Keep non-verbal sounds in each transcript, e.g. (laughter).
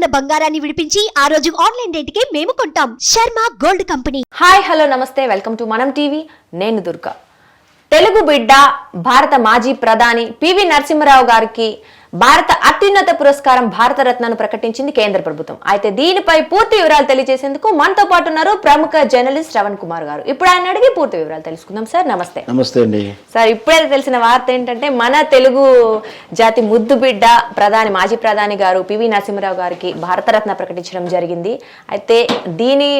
ఉన్న బంగారాన్ని విడిపించి ఆ రోజు ఆన్లైన్ రేటుకే మేము కొంటాం. Sharma gold company. Hi hello నమస్తే. వెల్కమ్ టు మనం టీవీ. నేను దుర్గా. తెలుగు బిడ్డ భారత మాజీ ప్రధాని పివి నరసింహరావు గారికి భారత అత్యున్నత పురస్కారం భారతరత్నను ప్రకటించింది కేంద్ర ప్రభుత్వం. అయితే దీనిపై పూర్తి వివరాలు తెలియజేసేందుకు మనతో పాటు ఉన్నారు ప్రముఖ జర్నలిస్ట్ శ్రవణ్ కుమార్ గారు. ఇప్పుడు ఆయన అడిగి పూర్తి వివరాలు తెలుసుకుందాం. సార్ నమస్తే. నమస్తే అండి. సార్ ఇప్పుడే తెలిసిన వార్త ఏంటంటే మన తెలుగు జాతి ముద్దు బిడ్డ ప్రధాని మాజీ ప్రధాని గారు పివి నరసింహరావు గారికి భారతరత్న ప్రకటించడం జరిగింది. అయితే దీని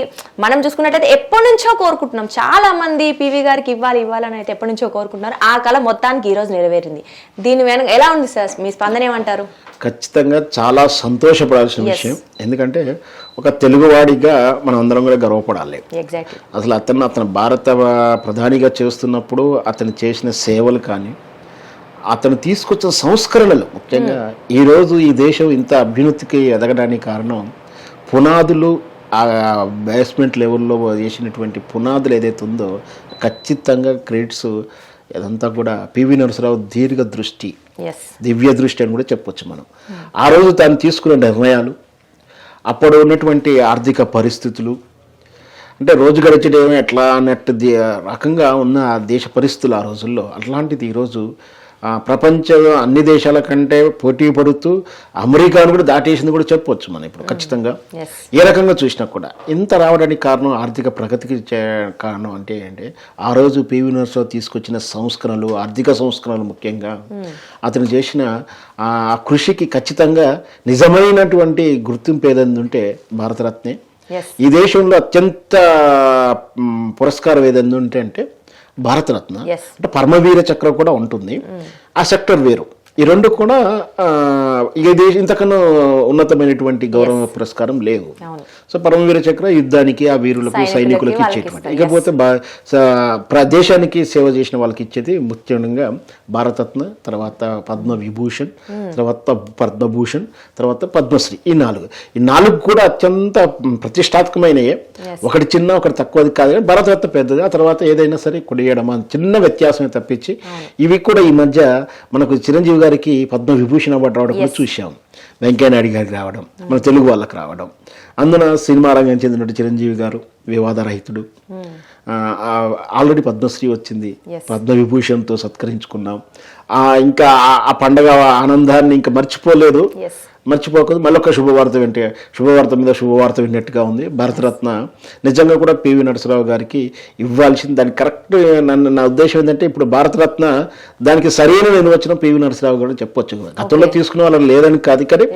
మనం చూసుకున్నట్టయితే ఎప్పటి నుంచో కోరుకుంటున్నాం. చాలా మంది పివి గారికి ఇవ్వాలి ఇవ్వాలని అయితే ఎప్పటి నుంచో కోరుకుంటున్నారు. ఆ కళ మొత్తానికి ఈ రోజు నెరవేరింది. దీని వెనక ఎలా ఉంది సార్? మీ స్పందన ఏమంటారు ఖచ్చితంగా చాలా సంతోషపడాల్సిన. విషయం. ఎందుకంటే ఒక తెలుగువాడిగా మనం అందరం కూడా గర్వపడాలి. అసలు అతను అతను భారత ప్రధానిగా చేస్తున్నప్పుడు అతను చేసిన సేవలు కానీ అతను తీసుకొచ్చిన సంస్కరణలు ముఖ్యంగా ఈరోజు ఈ దేశం ఇంత అభ్యున్నతికి ఎదగడానికి కారణం పునాదులు ఆ బేస్మెంట్ లెవెల్లో వేసినటువంటి పునాదులు ఏదైతే ఉందో ఖచ్చితంగా క్రెడిట్స్ ఇదంతా కూడా పివి నరసరావు దీర్ఘ దృష్టి దివ్య దృష్టి అని కూడా చెప్పొచ్చు మనం. ఆ రోజు తాను తీసుకున్న నిర్ణయాలు అప్పుడు ఉన్నటువంటి ఆర్థిక పరిస్థితులు అంటే రోజు గడిచడం ఎట్లా అన్నట్టు రకంగా ఉన్న దేశ పరిస్థితులు ఆ రోజుల్లో. అట్లాంటిది ఈరోజు ప్రపంచ అన్ని దేశాల కంటే పోటీ పడుతూ అమెరికాను కూడా దాటేసింది కూడా చెప్పొచ్చు మనం ఇప్పుడు ఖచ్చితంగా. ఎస్ ఏ రకంగా చూసినా కూడా ఇంత రావడానికి కారణం ఆర్థిక ప్రగతికి కారణం అంటే ఏంటంటే ఆ రోజు పివి నరసరావు తీసుకొచ్చిన సంస్కరణలు ఆర్థిక సంస్కరణలు ముఖ్యంగా అతను చేసిన ఆ కృషికి ఖచ్చితంగా నిజమైనటువంటి గుర్తింపు ఏదైనా ఉంటే భారతరత్నే. ఈ దేశంలో అత్యంత పురస్కారం ఏదైనా ఉంటే అంటే భారతరత్న. అంటే పరమవీర చక్రం కూడా ఉంటుంది ఆ సెక్టర్ వేరు ఈ రెండు కూడా ఇక దేశ ఇంతకన్నా ఉన్నతమైనటువంటి గౌరవ పురస్కారం లేవు సో పరమవీర చక్ర యుద్ధానికి ఆ వీరులకు సైనికులకి ఇచ్చేటువంటి. ఇకపోతే దేశానికి సేవ చేసిన వాళ్ళకి ఇచ్చేది ముఖ్యంగా భారతరత్న తర్వాత పద్మ విభూషణ్ తర్వాత పద్మభూషణ్ తర్వాత పద్మశ్రీ. ఈ నాలుగు. ఈ నాలుగు కూడా అత్యంత ప్రతిష్టాత్మకమైనయే. ఒకటి చిన్న ఒకటి తక్కువది కాదు కానీ భారతరత్న పెద్దది. ఆ తర్వాత ఏదైనా సరే కొడియడం అని చిన్న వ్యత్యాసమే తప్పించి ఇవి కూడా ఈ మధ్య మనకు చిరంజీవి గారికి పద్మ విభూషణ్ అవార్డు రావడం కూడా చూసాం వెంకయ్యనాయుడు గారికి రావడం మన తెలుగు వాళ్ళకి రావడం. అందున సినిమా రంగం చెందినట్టు చిరంజీవి గారు వివాదరహితుడు. ఆ, ఆల్రెడీ పద్మశ్రీ వచ్చింది. పద్మవిభూషణ్తో సత్కరించుకున్నాం. ఆ, ఇంకా ఆ- పండగ ఆనందాన్ని ఇంకా మర్చిపోలేదు. మర్చిపోకూడదు. మళ్ళీ ఒక శుభవార్త వింటే శుభవార్త మీద శుభవార్త విన్నట్టుగా ఉంది. భారతరత్న. నిజంగా కూడా పివి నరసరావు గారికి ఇవ్వాల్సింది దానికి కరెక్ట్ నన్ను నా ఉద్దేశం ఏంటంటే ఇప్పుడు భారతరత్న దానికి సరైన నిర్వచనం పివి నరసరావు గారు చెప్పొచ్చు గతంలో తీసుకున్న వాళ్ళని లేదని కాదు. కానీ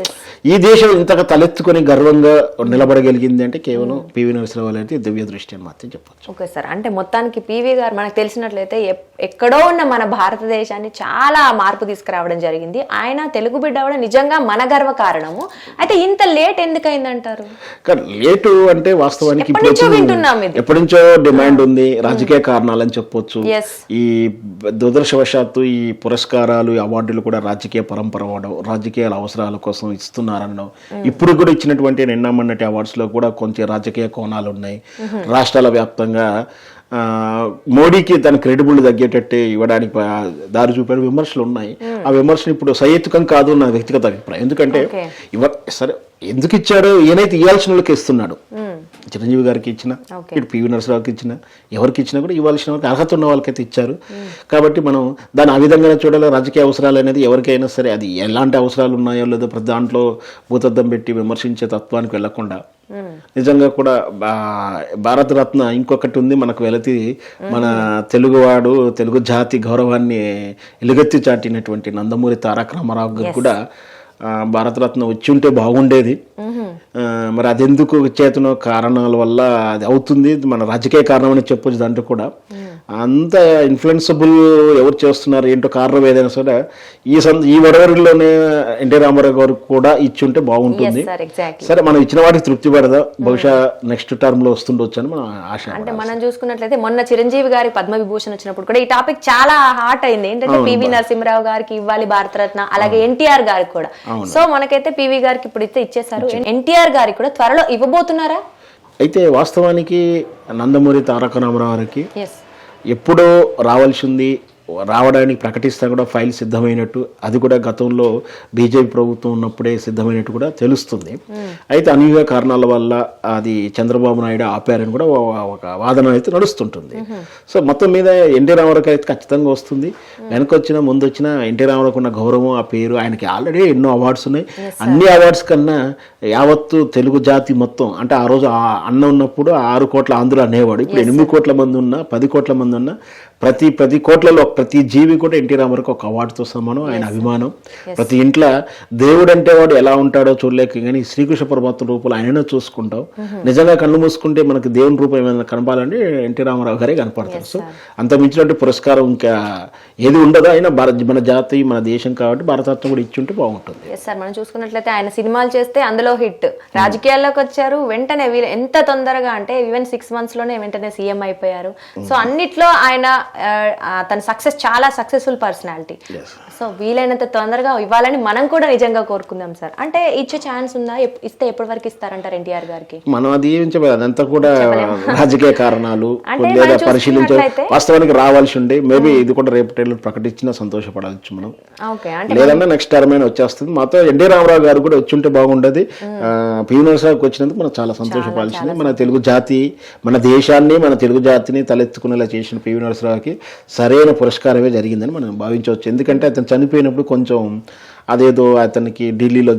ఈ దేశం ఇంతగా తలెత్తుకొని గర్వంగా నిలబడగలిగింది అంటే కేవలం పివి నరసరావు అనేది దివ్య దృష్టి అని మాత్రం చెప్పొచ్చు. Okay sir. అంటే మొత్తానికి పీవీ గారు మనకు తెలిసినట్లయితే ఎక్కడో ఉన్న మన భారతదేశాన్ని చాలా మార్పు తీసుకురావడం జరిగింది. ఆయన తెలుగు బిడ్డ కూడా నిజంగా మన గర్వ కారణము. అయితే ఇంత లేట్ ఎందుకైందంటారు? లేటు అంటే వాస్తవానికి ఎప్పటి నుంచో డిమాండ్ ఉంది రాజకీయ కారణాలని చెప్పొచ్చు. ఈ దురదృష్టవశాత్తు ఈ పురస్కారాలు ఈ అవార్డులు కూడా రాజకీయ పరంపర అవడం రాజకీయాల అవసరాల కోసం ఇస్తున్నారనడం. ఇప్పుడు కూడా ఇచ్చినటువంటి నిన్నమన్నటి అవార్డ్స్లో కూడా కొంచెం రాజకీయ కోణాలు ఉన్నాయి. రాష్ట్రాల వ్యాప్తంగా మోడీకి తన క్రెడిబుల్ తగ్గేటట్టే ఇవ్వడానికి దారి చూపే విమర్శలు ఉన్నాయి. ఆ విమర్శలు ఇప్పుడు సహేతుకం కాదు నా వ్యక్తిగత అభిప్రాయం. ఎందుకంటే. ఇవ సరే ఎందుకు ఇచ్చాడో ఈయనైతే ఇవ్వాల్సిన వాళ్ళకి ఇస్తున్నాడు. చిరంజీవి గారికి ఇచ్చిన. ఇటు పివి నరసరావుకి ఇచ్చిన ఎవరికి ఇచ్చినా కూడా ఇవ్వాల్సిన అర్హత ఉన్న వాళ్ళకైతే ఇచ్చారు. కాబట్టి మనం దాన్ని ఆ విధంగానే చూడాలి. రాజకీయ అవసరాలు అనేది ఎవరికైనా సరే అది ఎలాంటి అవసరాలు ఉన్నాయో లేదో ప్రతి దాంట్లో భూతద్దం పెట్టి విమర్శించే తత్వానికి వెళ్ళకుండా నిజంగా కూడా భారతరత్న ఇంకొకటి ఉంది మనకు వెలతి. మన తెలుగువాడు తెలుగు జాతి గౌరవాన్ని ఎలుగెత్తి చాటినటువంటి నందమూరి తారక రామారావు గారు కూడా భారతరత్న వచ్చి ఉంటే బాగుండేది. మరి అదెందుకు చేతనో కారణాల వల్ల అది అవుతుంది. మన రాజకీయ కారణం అని చెప్పొచ్చు దాంట్లో కూడా. అంత ఇన్ఫ్లుయెన్సబుల్ ఎవరు చేస్తున్నారు ఏంటో కారణం ఏదైనా సరే ఈ సంద ఈ వడవరిలోనే ఎన్టీ రామారావు గారు కూడా ఇచ్చి ఉంటే బాగుంటుంది సార్ మనం ఇచ్చిన వాటికి తృప్తి పడదా? బహుశా నెక్స్ట్ టర్మ్లో వస్తుండొచ్చు అని మనం ఆశ అంటే మనం చూసుకున్నట్లయితే మొన్న చిరంజీవి గారి పద్మ విభూషణ్ వచ్చినప్పుడు కూడా ఈ టాపిక్ చాలా హాట్ అయింది. ఏంటంటే పివి నరసింహరావు గారికి ఇవ్వాలి భారతరత్న అలాగే ఎన్టీఆర్ గారికి కూడా. సో మనకైతే పివి గారికి ఇప్పుడు ఇస్తే ఇచ్చేసారు ఎన్టీఆర్ గారికి కూడా త్వరలో ఇవ్వబోతున్నారా? అయితే వాస్తవానికి నందమూరి తారక రామారావు గారికి ఎప్పుడో రావాల్సింది రావడానికి ప్రకటిస్తా కూడా ఫైల్ సిద్ధమైనట్టు అది కూడా గతంలో బీజేపీ ప్రభుత్వం ఉన్నప్పుడే సిద్ధమైనట్టు కూడా తెలుస్తుంది. అయితే అనూహ్య కారణాల వల్ల అది చంద్రబాబు నాయుడు ఆపారని కూడా ఒక వాదన అయితే నడుస్తుంటుంది. సో మొత్తం మీద ఎన్టీ రామారావుకి అయితే ఖచ్చితంగా వస్తుంది. వెనకొచ్చిన ముందు వచ్చిన ఎన్టీ రామారావుకు ఉన్న గౌరవం ఆ పేరు ఆయనకి ఆల్రెడీ ఎన్నో అవార్డ్స్ ఉన్నాయి. అన్ని అవార్డ్స్ కన్నా యావత్తు తెలుగు జాతి మొత్తం అంటే ఆ రోజు ఆ అన్న ఉన్నప్పుడు ఆరు కోట్ల ఆంధ్రులు అనేవాడు. ఇప్పుడు ఎనిమిది కోట్ల మంది ఉన్నా పది కోట్ల మంది ఉన్నా ప్రతి ప్రతి కోట్లలో ప్రతి జీవి కూడా ఎన్టీ రామారావుకి ఒక అవార్డుతో సమానం ఆయన అభిమానం. ప్రతి ఇంట్లో దేవుడు అంటే వాడు ఎలా ఉంటాడో చూడలేక కానీ శ్రీకృష్ణ పరమాత్మ రూపంలో ఆయననే చూసుకుంటాం. నిజంగా కళ్ళు మూసుకుంటే మనకి దేవుని రూపం ఏమైనా కనపాలంటే ఎన్టీ రామారావు గారే కనపడతారు. సో అంత మించినట్టు పురస్కారం ఇంకా ఏది ఉండదు. అయినా భారత మన జాతి మన దేశం కాబట్టి భారతరత్న కూడా ఇచ్చి ఉంటే బాగుంటుంది. సార్ మనం చూసుకున్నట్లయితే ఆయన సినిమాలు చేస్తే అందులో హిట్. రాజకీయాల్లోకి వచ్చారు. వెంటనే ఎంత తొందరగా అంటే ఈవెన్ సిక్స్ మంత్స్లోనే వెంటనే సీఎం అయిపోయారు. సో అన్నిట్లో ఆయన తన సక్సెస్ చాలా సక్సెస్ఫుల్ పర్సనాలిటీ సో వీలైనంత తొందరగా ఇవ్వాలని మనం కూడా నిజంగా కోరుకుందాం సార్. అంటే ఇచ్చే ఛాన్స్ ఉందా? ఇస్తే ఎప్పటి వరకు ఇస్తారంటారు ఎన్టీఆర్ గారికి? మనం అది ఏం చెప్పలేదు అదంతా కూడా రాజకీయ కారణాలు (laughs) లేదా మనం పరిశీలించ వాస్తవానికి రావాల్సి ఉండే. మేబీ ఇది కూడా రేపు టైలర్ ప్రకటించినా సంతోషపడవచ్చు మనం. ఓకే అంటే లేదన్నా నెక్స్ట్ టర్మ్ అయినా వచ్చేస్తుంది. మాతో ఎన్టీ రామారావు గారు కూడా వచ్చి ఉంటే బాగుండేది. పివి నరసింహకి వచ్చినందుకు మనం చాలా సంతోషపడాల్సింది. మన తెలుగు జాతి మన దేశాన్ని మన తెలుగు జాతిని తలెత్తుకునేలా చేసిన పివి నరసింహకి సరైన పురస్కారమే జరిగిందని మనం భావించవచ్చు. ఎందుకంటే అతను చనిపోయినప్పుడు కొంచెం అదేదో అతనికి ఢిల్లీలో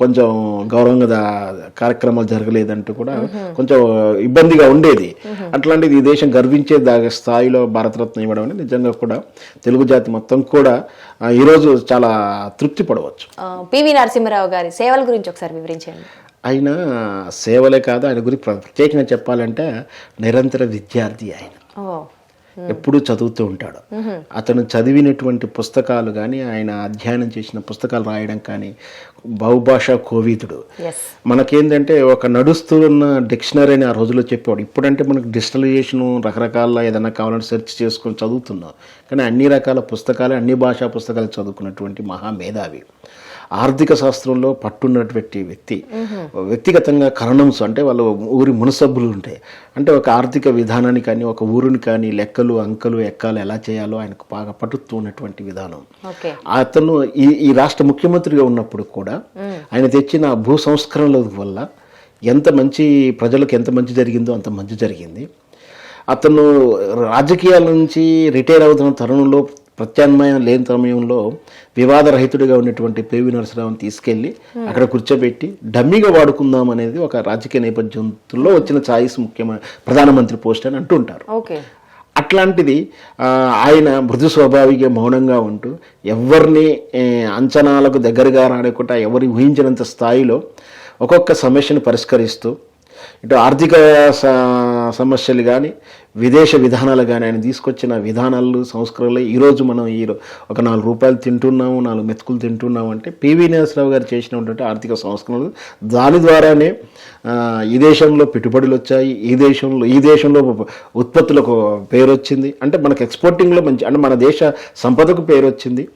కొంచెం గౌరవంగా కార్యక్రమాలు జరగలేదంటూ కూడా కొంచెం ఇబ్బందిగా ఉండేది. అట్లాంటిది ఈ దేశం గర్వించే స్థాయిలో భారతరత్న ఇవ్వడం అనేది నిజంగా కూడా తెలుగు జాతి మొత్తం కూడా ఈరోజు చాలా తృప్తి పడవచ్చు. పివి నరసింహరావు గారి సేవల గురించి ఒకసారి వివరించండి. ఆయన సేవలే కాదు ఆయన గురించి ప్రత్యేకంగా చెప్పాలంటే నిరంతర విద్యార్థి ఆయన. ఎప్పుడూ చదువుతూ ఉంటాడు. అతను చదివినటువంటి పుస్తకాలు కానీ ఆయన అధ్యయనం చేసిన పుస్తకాలు రాయడం కానీ బహుభాషా కోవిదుడు ఎస్ మనకేంటంటే ఒక నడుస్తున్న డిక్షనరీ అని ఆ రోజుల్లో చెప్పాడు ఇప్పుడంటే మనకు డిజిటలైజేషన్ రకరకాల ఏదైనా కావాలంటే సెర్చ్ చేసుకొని చదువుతున్నాం. కానీ అన్ని రకాల పుస్తకాలు అన్ని భాషా పుస్తకాలు చదువుకున్నటువంటి మహామేధావి ఆర్థిక శాస్త్రంలో పట్టున్నటువంటి వ్యక్తి. వ్యక్తిగతంగా కరణంస్ అంటే వాళ్ళు ఊరి మునసబ్బులు ఉంటాయి. అంటే ఒక ఆర్థిక విధానాన్ని కానీ ఒక ఊరిని కానీ లెక్కలు అంకలు ఎక్కాలు ఎలా చేయాలో ఆయనకు బాగా పట్టుతూ ఉన్నటువంటి విధానం. అతను ఈ ఈ రాష్ట్ర ముఖ్యమంత్రిగా ఉన్నప్పుడు కూడా ఆయన తెచ్చిన భూ సంస్కరణల వల్ల ఎంత మంచి ప్రజలకు ఎంత మంచి జరిగిందో అంత మంచి జరిగింది. అతను రాజకీయాల నుంచి రిటైర్ అవుతున్న తరుణంలో ప్రత్యామ్నాయం లేని సమయంలో వివాదరహితుడిగా ఉన్నటువంటి పివి నరసింహరావుని తీసుకెళ్ళి అక్కడ కూర్చోబెట్టి డమ్మీగా వాడుకుందాం అనేది ఒక రాజకీయ నేపథ్యంలో వచ్చిన ఛాయిస్ ముఖ్యమైన ప్రధానమంత్రి పోస్ట్ అని అంటుంటారు ఓకే. అట్లాంటిది ఆయన మృదు స్వభావిగా మౌనంగా ఉంటూ ఎవరిని అంచనాలకు దగ్గరగా రాడకుండా ఎవరు ఊహించినంత స్థాయిలో ఒక్కొక్క సమస్యను పరిష్కరిస్తూ ఇటు ఆర్థిక సమస్యలు కానీ విదేశ విధానాలు కానీ ఆయన తీసుకొచ్చిన విధానాలు సంస్కరణలు ఈరోజు మనం ఈ ఒక నాలుగు రూపాయలు తింటున్నాము నాలుగు మెతుకులు తింటున్నాము అంటే పివి నరసింహరావు గారు చేసినటువంటి ఆర్థిక సంస్కరణలు దాని ద్వారానే ఈ దేశంలో పెట్టుబడులు వచ్చాయి ఈ దేశంలో ఈ దేశంలో ఉత్పత్తులకు పేరు వచ్చింది. అంటే మనకు ఎక్స్పోర్టింగ్లో మంచి అంటే మన దేశ సంపదకు పేరు వచ్చింది.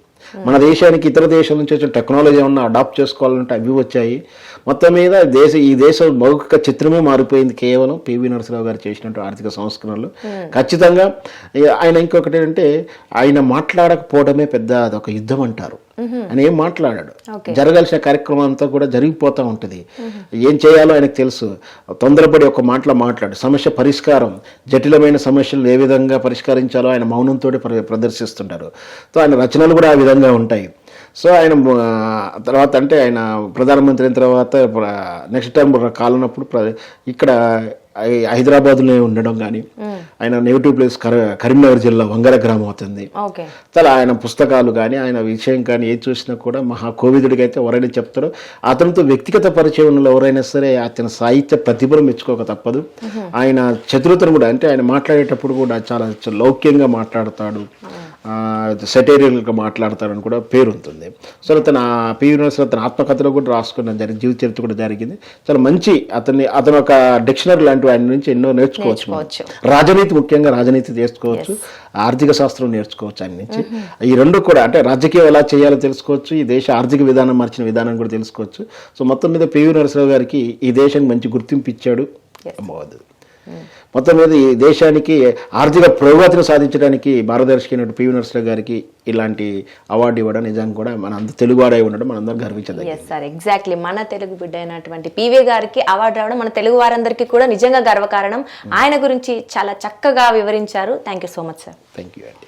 మన దేశానికి ఇతర దేశాల నుంచి వచ్చిన టెక్నాలజీ ఏమన్నా అడాప్ట్ చేసుకోవాలంటే అవి వచ్చాయి. మొత్తం మీద దేశ ఈ దేశం మౌఖిక చిత్రమే మారిపోయింది కేవలం పివి నరసింహరావు గారు చేసినట్టు ఆర్థిక సంస్కరణలు. ఖచ్చితంగా ఈ- ఆయన ఇంకొకటి ఏంటంటే ఆయన మాట్లాడకపోవడమే పెద్ద అదొక యుద్ధం అంటారు. ఆయన ఏం మాట్లాడాడు? జరగాల్సిన కార్యక్రమం అంతా కూడా జరిగిపోతూ ఉంటుంది. ఏం చేయాలో ఆయనకు తెలుసు. తొందరపడి ఒక మాటలో మాట్లాడు. సమస్య పరిష్కారం. జటిలమైన సమస్యలు ఏ విధంగా పరిష్కరించాలో ఆయన మౌనంతో ప్రదర్శిస్తుంటారు. సో ఆయన రచనలు కూడా ఆ విధంగా ఉంటాయి. సో ఆయన తర్వాత అంటే ఆయన ప్రధానమంత్రి అయిన తర్వాత నెక్స్ట్ టైం కాలనప్పుడు ప్ర- ఇక్కడ హైదరాబాద్లో ఉండడం కానీ ఆయన నెగిటివ్ ప్లేస్ కర కరీంనగర్ జిల్లా వంగర గ్రామం అవుతుంది. చాలా ఆయన పుస్తకాలు కానీ ఆయన విషయం కానీ ఏది చూసినా కూడా మహా కోవిదుడికి అయితే ఎవరైనా చెప్తారో అతనితో వ్యక్తిగత పరిచయం ఉన్న వాళ్ళెవరైనా సరే అతని సాహిత్య ప్రతిభను మెచ్చుకోక తప్పదు. ఆయన చతురతను కూడా అంటే ఆయన మాట్లాడేటప్పుడు కూడా చాలా లౌక్యంగా మాట్లాడతాడు. సెటేరియల్గా మాట్లాడతాడని కూడా పేరు ఉంటుంది సో తన పి యూనివర్సిటీ తన ఆత్మకథలో కూడా రాసుకున్న జరిగింది జీవిత చరిత్ర కూడా జరిగింది. చాలా మంచి అతన్ని అతను ఒక డిక్షనరీ లాంటి ఆయన నుంచి ఎన్నో నేర్చుకోవచ్చు. రాజనీతి ముఖ్యంగా రాజనీతి నేర్చుకోవచ్చు. ఆర్థిక శాస్త్రం నేర్చుకోవచ్చు ఆయన నుంచి. ఈ రెండు కూడా అంటే రాజకీయం ఎలా చేయాలో తెలుసుకోవచ్చు. ఈ దేశ ఆర్థిక విధానం మార్చిన విధానం కూడా తెలుసుకోవచ్చు. సో మొత్తం మీద పివి నరసింహరావు గారికి ఈ దేశానికి మంచి గుర్తింపు ఇచ్చాడు అమ్మవద్దు మొత్తం మీద ఈ దేశానికి ఆర్థిక పురోగతిని సాధించడానికి మార్గదర్శి అయినటువంటి పివి నరసింహ గారికి ఇలాంటి అవార్డు ఇవ్వడం నిజంగా కూడా మన అంత తెలుగువాడై ఉండడం మనందరం గర్వించదగ్గ ఎస్ సార్ ఎగ్జాక్ట్లీ మన తెలుగు బిడ్డ అయినటువంటి పివి గారికి అవార్డు రావడం మన తెలుగు వారందరికీ కూడా నిజంగా గర్వకారణం. ఆయన గురించి చాలా చక్కగా వివరించారు. Thank you so much sir thank you అండి